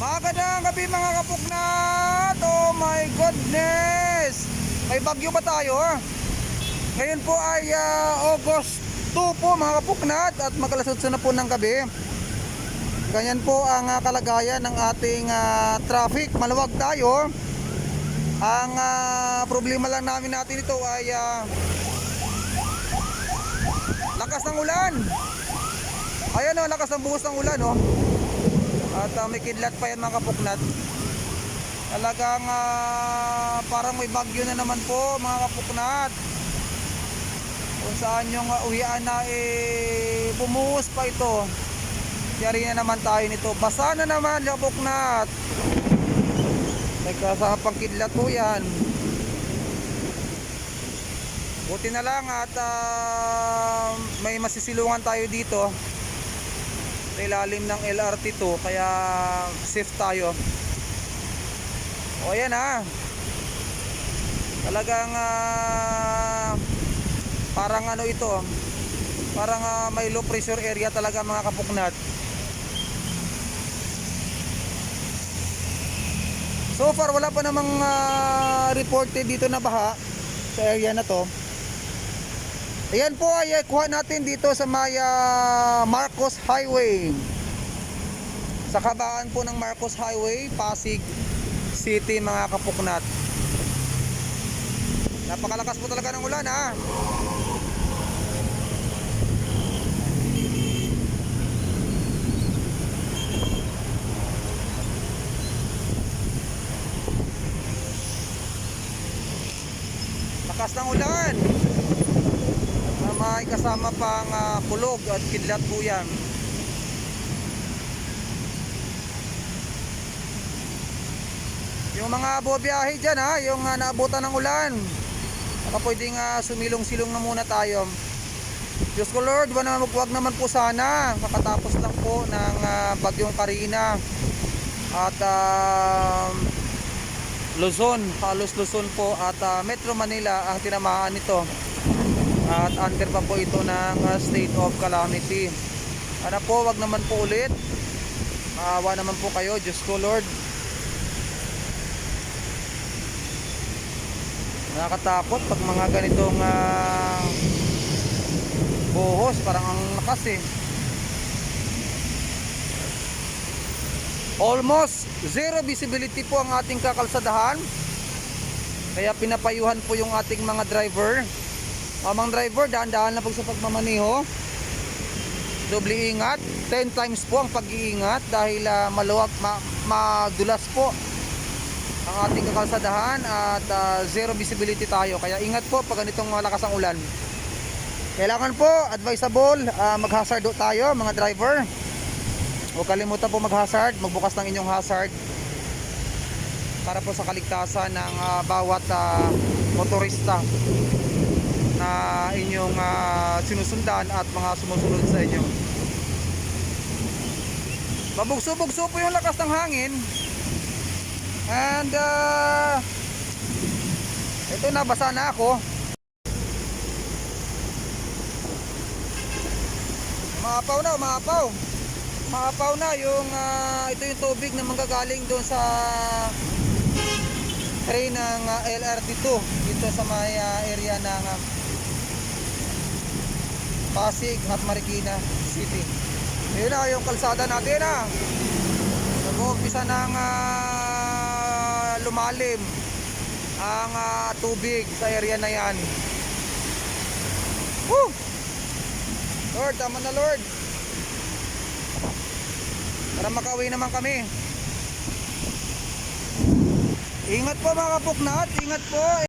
Magandang gabi mga kapuknat! Oh my goodness! May bagyo ba tayo? Ngayon po ay ah, August 2 po mga kapuknat at magkalasotso na po ng gabi. Ganyan po ang ah, kalagayan ng ating ah, traffic. Maluwag tayo. Ang ah, problema lang namin natin ito ay ah, lakas ng ulan. Ayan o, lakas ng buhos ng ulan oh. At uh, may kidlat pa yan mga kapuknat. Talagang ah, parang may bagyo na naman po mga kapuknat. Kung saan yung uh, uwian na eh, bumuhos pa ito. Yari na naman tayo nito. Basa na naman kapuknat. May kasama pang kidlat po yan. Buti na lang at ah, may masisilungan tayo dito sa ilalim ng LRT 2 kaya safe tayo. O ayan ha talagang ah, parang ano ito parang ah, may low pressure area talaga mga kapuknat. So far wala pa namang ah, reported dito na baha sa area na to Ayan po ay kuha natin dito sa Maya Marcos Highway. Sa kabaan po ng Marcos Highway, Pasig City mga kapuknat. Napakalakas po talaga ng ulan ha. Lakas ng ulan may kasama pang ah, pulog at kidlat po yan. Yung mga bubiyahe dyan ha, yung uh, naabutan ng ulan. Baka pwedeng ah, sumilong-silong na muna tayo. Diyos ko Lord, wag naman, wag naman po sana. Makatapos lang po ng ah, bagyong Karina. At ah, Luzon, halos Luzon po at ah, Metro Manila ang tinamaan nito at under pa po ito ng uh, state of calamity. Ano po wag naman po ulit. Maawa naman po kayo Diyos ko Lord. Nakakatakot pag mga ganitong uh, buhos. Parang ang lakas eh. Almost zero visibility po ang ating kakalsadahan. Kaya pinapayuhan po yung ating mga driver Mamang driver, dahan-dahan na po sa pagmamaniho. Doble ingat. 10 times po ang pag-iingat dahil uh, maluwag, ma madulas po ang ating kakalsadahan at uh, zero visibility tayo. Kaya ingat po pag ganitong malakas ang ulan. Kailangan po, advisable, uh, mag-hazard tayo mga driver. Huwag kalimutan po mag-hazard, magbukas ng inyong hazard para po sa kaligtasan ng uh, bawat uh, motorista na inyong uh, sinusundan at mga sumusunod sa inyo. Babugso-bugso po yung lakas ng hangin. And uh, ito nabasa na ako. Maapaw na, maapaw. Maapaw na yung uh, ito yung tubig na manggagaling doon sa train ng uh, LRT2 dito sa may uh, area ng uh, Pasig at Marikina City. Ayun na yung kalsada natin ha. Nag-uumpisa ng uh, lumalim ang uh, tubig sa area na yan. Woo! Lord, tama na Lord. Para makauwi naman kami. Ingat po mga kapuknat, ingat po.